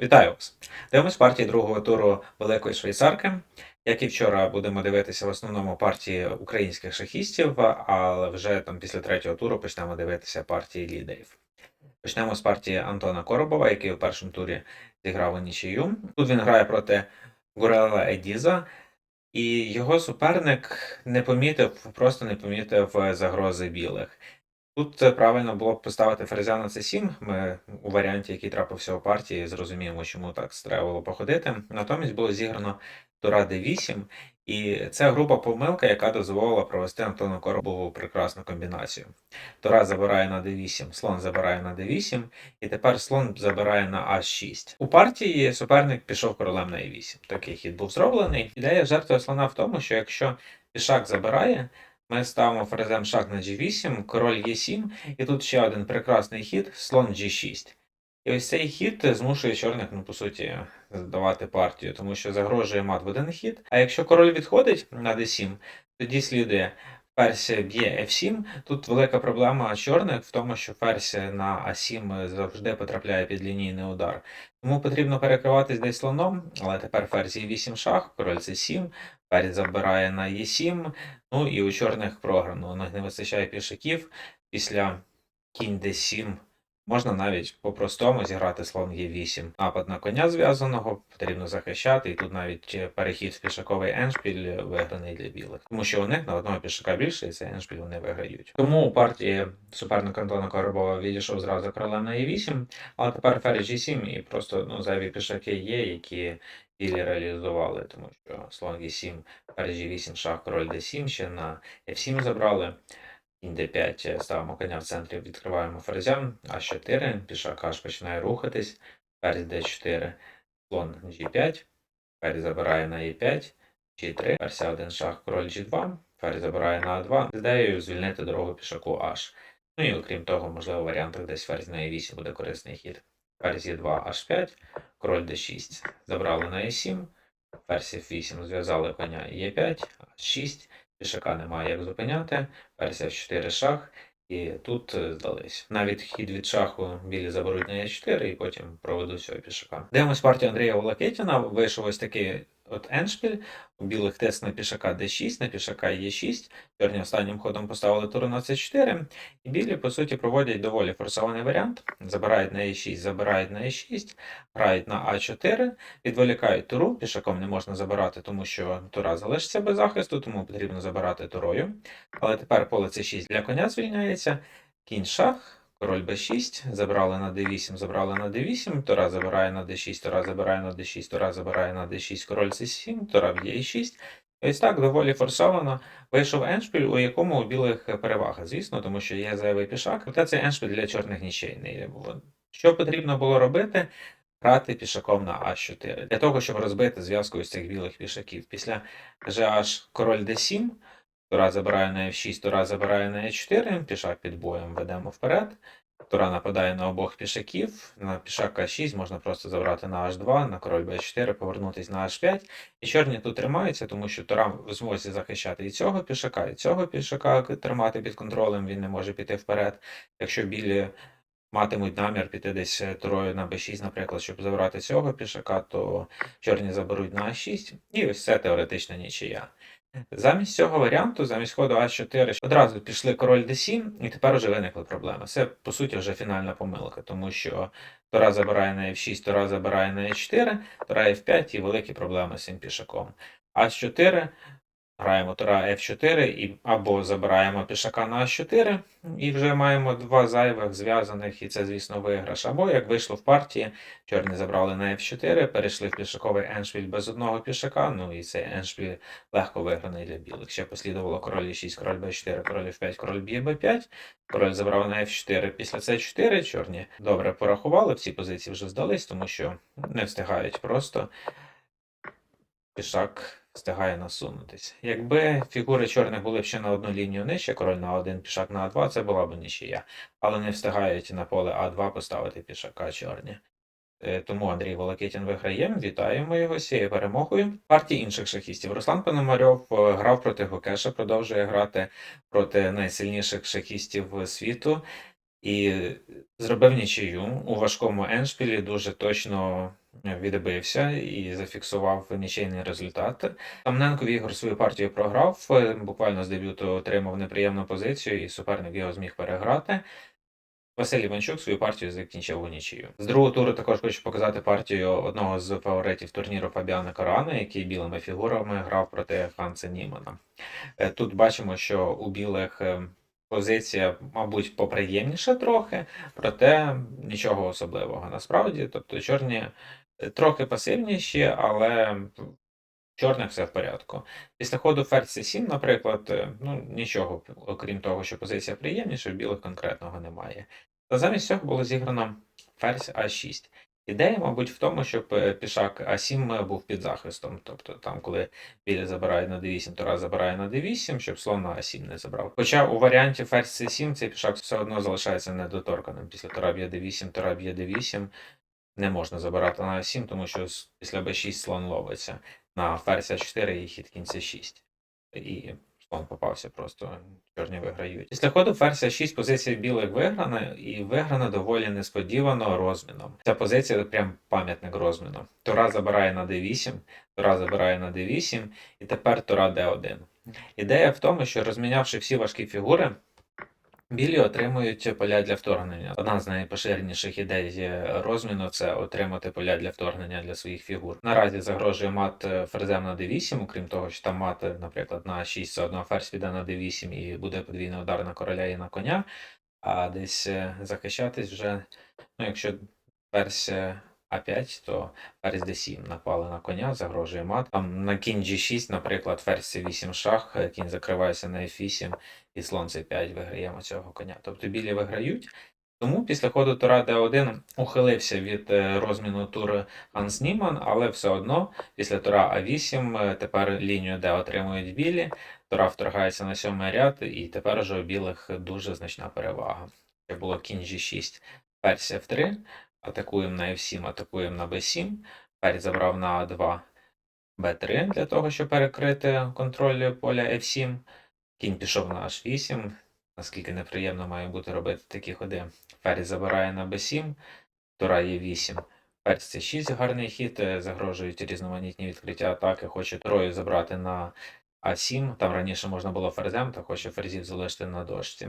Вітаю вас! Дивимось партії другого туру Великої Швейцарки. Як і вчора, будемо дивитися в основному партії українських шахістів, але вже там після третього туру почнемо дивитися партії лідерів. Почнемо з партії Антона Коробова, який у першому турі зіграв у нічию. Тут він грає проти Гурела Едіза, і його суперник не помітив, просто не помітив загрози білих. Тут правильно було б поставити ферзя на c7. Ми у варіанті, який трапився у партії, зрозуміємо, чому так треба було походити. Натомість було зіграно тура d8, і це груба помилка, яка дозволила провести Антону Коробову прекрасну комбінацію. Тура забирає на d8, слон забирає на d8, і тепер слон забирає на h6. У партії суперник пішов королем на e8. Такий хід був зроблений. Ідея жертви слона в тому, що якщо пішак забирає, ми ставимо ферзем шах на g8, король e7, і тут ще один прекрасний хід, слон g6. І ось цей хід змушує чорних, ну, по суті, здавати партію, тому що загрожує мат в один хід. А якщо король відходить на d7, тоді слідує ферзь б'є f7. Тут велика проблема чорних в тому, що ферзь на a7 завжди потрапляє під лінійний удар. Тому потрібно перекриватись десь слоном, але тепер ферзь e8 шах, король c7, ферзь забирає на e7, ну і у чорних програно. У них не вистачає пішаків після кінь d7. Можна навіть по-простому зіграти слон Е8. Напад на коня зв'язаного потрібно захищати, і тут навіть перехід в пішаковий еншпіль виграний для білих. Тому що у них на одного пішака більше, і цей еншпіль вони виграють. Тому у партії суперник Антона Коробова відійшов зразу королем на Е8, але тепер ферзь G7 і просто ну, зайві пішаки є, які білі реалізували, тому що слон Е7, ферзь G8, шах, король D7 ще на F7 забрали. Кінь d5 ставимо коня в центрі, відкриваємо ферзя, А4, пішак аж починає рухатись, ферзь d4, слон G5, ферзь забирає на e5, G3, ферзь 1 шах, король G2, ферзь забирає на А2, з ідеєю звільнити дорогу пішаку H. Ну і окрім того, можливо, в варіантах десь ферзь на e8 буде корисний хід. Ферзь Е2, H5, король d6, забрали на e7, ферзь F8, зв'язали коня e5, H6, пішака немає як зупиняти, ферзь F4 шах, і тут е, здались. Навіть хід від шаху білі заберуть на e 4 і потім проведуть цього пішака. Дивимось партію Андрія Волокетіна. Вийшов ось такий от еншпіль. У білих тест на пішака d6, на пішака Е6. Чорні останнім ходом поставили туру на c4. І білі, по суті, проводять доволі форсований варіант. Забирають на Е6, забирають на Е6, грають на А4, відволікають туру. Пішаком не можна забирати, тому що тура залишиться без захисту, тому потрібно забирати турою. Але тепер поле c6 для коня звільняється. Кінь шах. Король b6, забрали на d8, забрали на d8, Тура забирає на d6, Тура забирає на d6, Тура забирає на d6, король c7, Тура б'є e6. І ось так доволі форсовано вийшов еншпіль, у якому у білих перевага, звісно, тому що є зайвий пішак. Проте цей еншпіль для чорних нічей не було. Що потрібно було робити? Грати пішаком на А4. Для того, щоб розбити зв'язку із цих білих пішаків. Після GH король d7, Тура забирає на F6, Тура забирає на E4, пішак під боєм ведемо вперед. Тура нападає на обох пішаків. На пішак А6 можна просто забрати на H2, на король Б4, повернутися на H5. І чорні тут тримаються, тому що Тура в змозі захищати і цього пішака, і цього пішака тримати під контролем, він не може піти вперед. Якщо білі матимуть намір піти десь турою на b6, наприклад, щоб забрати цього пішака, то чорні заберуть на А6, і ось це теоретична нічия. Замість цього варіанту, замість ходу А4, одразу пішли король d7, і тепер вже виникли проблеми. Це, по суті, вже фінальна помилка, тому що Тора забирає на F6, Тора забирає на E4, Тора F5 і великі проблеми з цим пішаком. А4 Граємо тура F4 і або забираємо пішака на А4, і вже маємо два зайвих зв'язаних, і це, звісно, виграш. Або, як вийшло в партії, чорні забрали на F4, перейшли в пішаковий еншпіль без одного пішака, ну і цей еншпіль легко виграний для білих. Ще послідувало король E6, король B4, король F5, король б'є B5, король забрав на F4 після C4, чорні добре порахували, всі позиції вже здались, тому що не встигають просто пішак встигає насунутися. Якби фігури чорних були б ще на одну лінію нижче, король на один, пішак на А2, це була б нічия. Але не встигають на поле А2 поставити пішака чорні. Е, Тому Андрій Волокитін виграє. Вітаємо його з цією перемогою. Партії інших шахістів. Руслан Пономарьов е, грав проти Гокеша, продовжує грати проти найсильніших шахістів світу. І зробив нічию у важкому еншпілі, дуже точно відбився і зафіксував нічийний результат. Тамненко ігор свою партію програв, е, буквально з дебюту отримав неприємну позицію, і суперник його зміг переграти. Василь Іванчук свою партію закінчив у нічию. З другого туру також хочу показати партію одного з фаворитів турніру Фабіана Корана, який білими фігурами грав проти Ханса Німана. Е, Тут бачимо, що у білих е, позиція, мабуть, поприємніша трохи, проте нічого особливого насправді. Тобто чорні е, трохи пасивніші, але чорних все в порядку. Після ходу ферзь c7, наприклад, е, ну нічого, окрім того, що позиція приємніша, білих конкретного немає. Та замість цього було зіграно ферзь А6. Ідея, мабуть, в тому, щоб е, пішак А7 був під захистом. Тобто, там, коли білі забирає на d8, то раз забирає на d8, щоб слон на А7 не забрав. Хоча у варіанті ферзь c7 цей пішак все одно залишається недоторканим. Після тура б'є d8, тура б'є d8 не можна забирати на А7, тому що після b6 слон ловиться. На ферзь А4 і хід кінь c6. І слон попався просто, чорні виграють. Після ходу ферзь А6 позиція білих виграна, і виграна доволі несподівано розміном. Ця позиція прям пам'ятник розміну. Тура забирає на d8, тура забирає на d8, і тепер тура d1. Ідея в тому, що розмінявши всі важкі фігури, білі отримують поля для вторгнення. Одна з найпоширеніших ідей розміну це отримати поля для вторгнення для своїх фігур. Наразі загрожує мат е, ферзем на d8, окрім того, що там мат, е, наприклад, на 6 все одно ферзь піде на d8 і буде подвійний удар на короля і на коня. А десь е, захищатись вже, ну якщо ферзь А5, то ферзь d7 напали на коня, загрожує мат. Там на кінь G6, наприклад, ферзь c8 шах, е, кінь закривається на F8 і слон c5 виграємо цього коня. Тобто білі виграють. Тому після ходу тура d1 ухилився від е, розміну тур Ханс Німан, але все одно після тура А8 е, тепер лінію d отримують білі, тура вторгається на сьомий ряд, і тепер вже у білих дуже значна перевага. Це було кінь G6, ферзь F3, атакуємо на F7, атакуємо на B7, ферзь забрав на А2, B3 для того, щоб перекрити контроль поля F7. Кінь пішов на H8. Наскільки неприємно має бути робити такі ходи. Ферзь забирає на b7, тура є 8. Ферзь це 6 гарний хід, е, загрожують різноманітні відкриття атаки. Хоче трою забрати на А7. Там раніше можна було ферзем, та хоче ферзів залишити на дошці.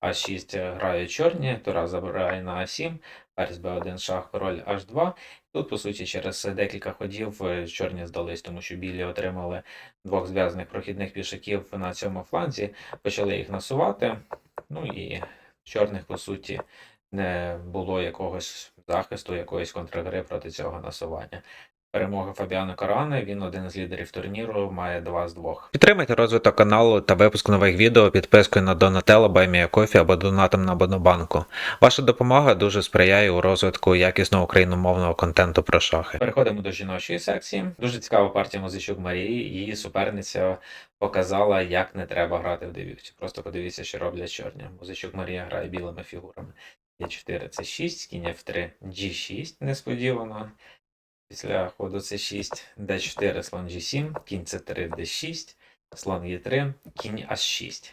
А6 грають чорні, тура забирає на А7, ферзь Б1 шах, король H2. Тут, по суті, через декілька ходів е, чорні здались, тому що білі отримали двох зв'язаних прохідних пішаків на цьому фланзі, почали їх насувати. Ну і чорних, по суті, не було якогось захисту, якоїсь контргри проти цього насування. Перемога Фабіана Корани, він один з лідерів турніру, має 2 з 2. Підтримайте розвиток каналу та випуск нових відео підпискою на Donatello, BuyMeACoffee або донатом на Монобанку. Ваша допомога дуже сприяє у розвитку якісного україномовного контенту про шахи. Переходимо до жіночої секції. Дуже цікава партія музичок Марії. Її суперниця показала, як не треба грати в дебюті. Просто подивіться, що роблять чорні. Музичок Марія грає білими фігурами. Е4 це 6, кінь F3, G6 несподівано. Після ходу c6, d4, слон g7, кінь c3, d6, слон e3, кінь h6.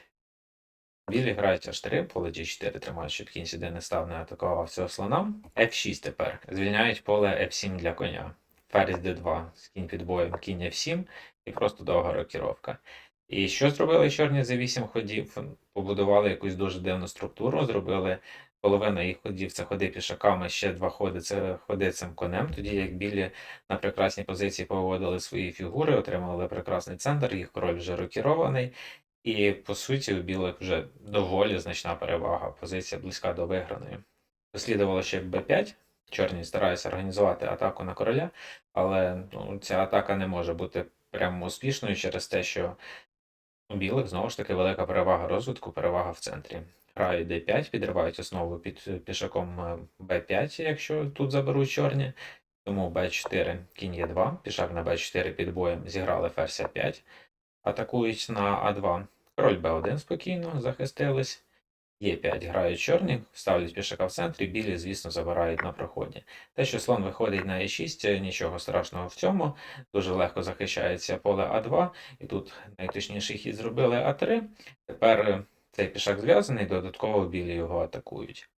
Білі грають h3, поле g4 тримають, щоб кінь сюди не став, не атакував цього слона. f6 тепер. Звільняють поле f7 для коня. Ферзь d2 з кінь під боєм, кінь f7 і просто довга рокіровка. І що зробили чорні за 8 ходів? Побудували якусь дуже дивну структуру, зробили половина їх ходів це ходи пішаками, ще два ходи це ходи цим конем. Тоді як білі на прекрасній позиції поводили свої фігури, отримали прекрасний центр, їх король вже рокірований. І по суті у білих вже доволі значна перевага. Позиція близька до виграної. Послідувало ще b5. Чорні стараються організувати атаку на короля, але ну, ця атака не може бути прямо успішною через те, що у білих знову ж таки велика перевага розвитку, перевага в центрі. Грають d5, підривають основу під пішаком е, b5, якщо тут заберуть чорні. Тому b4, кінь e2, пішак на b4 під боєм зіграли ферзь 5 атакують на А2. Король Б1 спокійно захистились. Е5 грають чорні, ставлять пішака в центрі, білі, звісно, забирають на проході. Те, що слон виходить на Е6, нічого страшного в цьому. Дуже легко захищається поле А2. І тут найточніший хід зробили А3. Тепер цей пішак зв'язаний, додатково білі його атакують.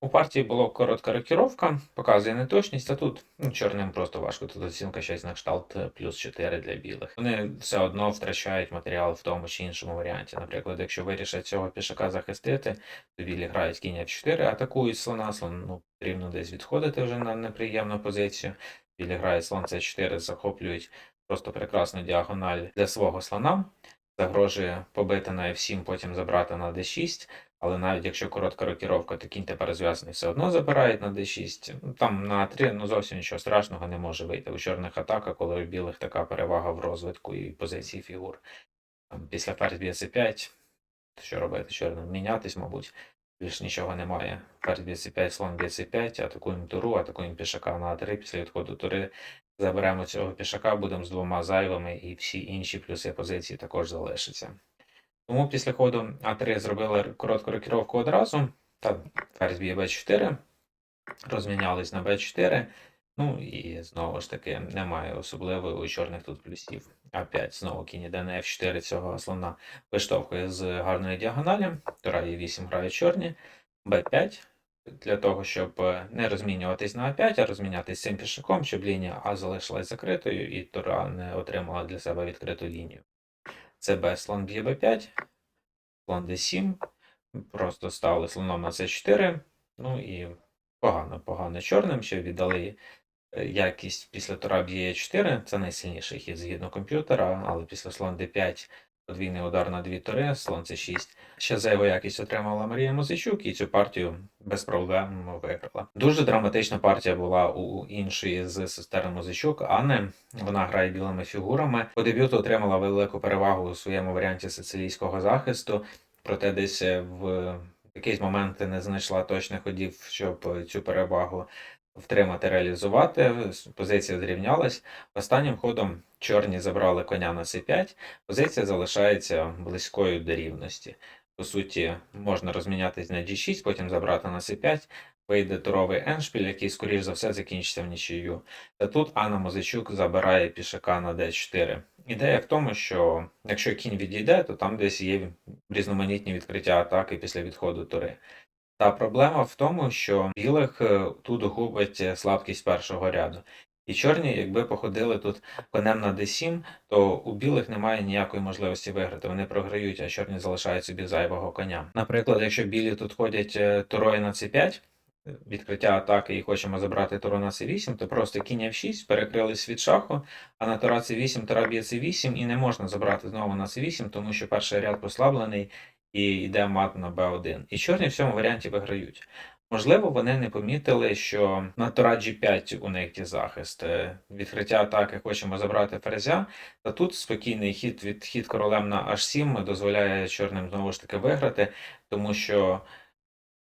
У партії була коротка рокіровка, показує неточність, а тут ну, чорним просто важко. Тут оцінка 6 на кшталт е, плюс 4 для білих. Вони все одно втрачають матеріал в тому чи іншому варіанті. Наприклад, якщо вирішать цього пішака захистити, то білі грають кінь F4, атакують слона, слон ну, потрібно десь відходити вже на неприємну позицію. Білі грають слон C4, захоплюють просто прекрасну діагональ для свого слона. Загрожує побити на F7, потім забрати на D6. Але навіть якщо коротка рокіровка, то кінь тепер зв'язаний все одно забирають на d6. Ну, Там на 3 ну зовсім нічого страшного не може вийти. У чорних атака, коли у білих така перевага в розвитку і позиції фігур. Там, після ферзь б'є c5, що робити? Чорним мінятись, мабуть. Більш нічого немає. Б'є c5, слон б'є c5, атакуємо туру, атакуємо пішака на a3. Після відходу тури заберемо цього пішака, будемо з двома зайвими, і всі інші плюси позиції також залишаться. Тому після ходу А3 зробили коротку рокіровку одразу. Та ферзь б'є Б4, розмінялись на Б4. Ну і знову ж таки немає особливої у чорних тут плюсів. А5 знову кінь іде на F4 цього слона виштовхує з гарної діагоналі. Тура є 8 грає чорні, Б5. Для того, щоб не розмінюватись на А5, а розмінятись цим пішаком, щоб лінія А залишилась закритою і Тура не отримала для себе відкриту лінію. Це Б слон б'є Б5, слон Д7. Просто ставили слоном на С4. Ну і погано, погано чорним, ще віддали е, якість після тура б'є 4. Це найсильніший хід згідно комп'ютера, але після слон Д5 подвійний удар на дві тури, слон С6. Ще зайву якість отримала Марія Музичук і цю партію без проблем виграла. Дуже драматична партія була у іншої з сестер Музичук, Анни. Вона грає білими фігурами. По дебюту отримала велику перевагу у своєму варіанті сицилійського захисту, проте десь е, в якийсь момент не знайшла точних ходів, щоб цю перевагу втримати, реалізувати. Позиція зрівнялась. Останнім ходом чорні забрали коня на c5. Позиція залишається близькою до рівності. По суті, можна розмінятись на d6, потім забрати на c5. Вийде туровий еншпіль, який, скоріш за все, закінчиться в нічию. Та тут Анна Мозичук забирає пішака на d4. Ідея в тому, що якщо кінь відійде, то там десь є різноманітні відкриття атаки після відходу тури. Та проблема в тому, що білих е, тут губить слабкість першого ряду. І чорні, якби походили тут конем на d7, то у білих немає ніякої можливості виграти. Вони програють, а чорні залишають собі зайвого коня. Наприклад, якщо білі тут ходять е, турою на c5, відкриття атаки і хочемо забрати туру на c8, то просто кінь f6, перекрили світ шаху, а на тура c8 тура б'є c8 і не можна забрати знову на c8, тому що перший ряд послаблений і йде мат на b1. І чорні в цьому варіанті виграють. Можливо, вони не помітили, що на тура G5 у них є захист. Е, Відкриття атаки хочемо забрати ферзя. Та тут спокійний хід від хід королем на H7 дозволяє чорним знову ж таки виграти, тому що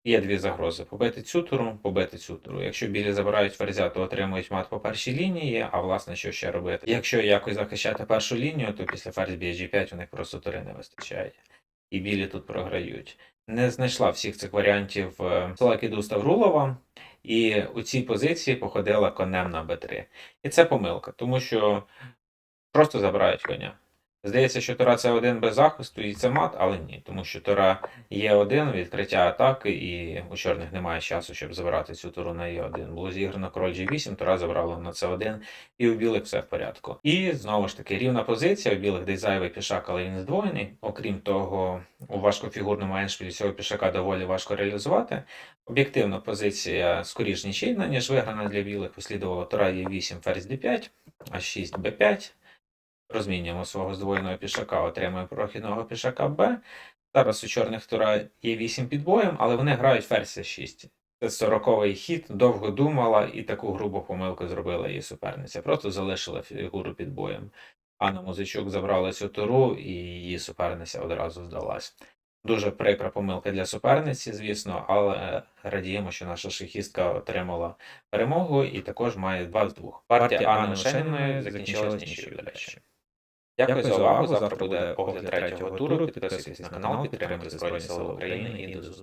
є дві загрози: побити цю туру, побити цю туру. Якщо білі забирають ферзя, то отримують мат по першій лінії, а власне, що ще робити? Якщо якось захищати першу лінію, то після ферзь б'є G5 у них просто тури не вистачає. І білі тут програють не знайшла всіх цих варіантів е, Салакіду Ставрулова, і у цій позиції походила конем на Б3. І це помилка, тому що просто забирають коня. Здається, що Тора це один без захисту і це мат, але ні, тому що Тора є один, відкриття атаки, і у чорних немає часу, щоб забирати цю туру на Е1. Було зіграно король G8, Тора забрала на С1, і у білих все в порядку. І знову ж таки рівна позиція. У білих десь зайвий пішак, але він здвоєний. Окрім того, у важкофігурному еншпілі цього пішака доволі важко реалізувати. Об'єктивно, позиція скоріш нічийна, ніж виграна для білих. Послідувала Тора Е8, ферзь d5, А6, Б5. Розмінюємо свого здвоєного пішака, отримуємо прохідного пішака Б. Зараз у чорних тура є 8 під боєм, але вони грають ферзь 6. Це 40-й хід, довго думала і таку грубу помилку зробила її суперниця. Просто залишила фігуру під боєм. Анна Музичук забрала цю туру, і її суперниця одразу здалась. Дуже прикра помилка для суперниці, звісно, але радіємо, що наша шахістка отримала перемогу і також має 2 з 2. Партія Анни Мишениної закінчилась нічою, до речі. Дякую за увагу. Завтра буде огляд третього туру. Підписуйтесь на канал, підтримуйте Збройні Сили України і до зустрічі.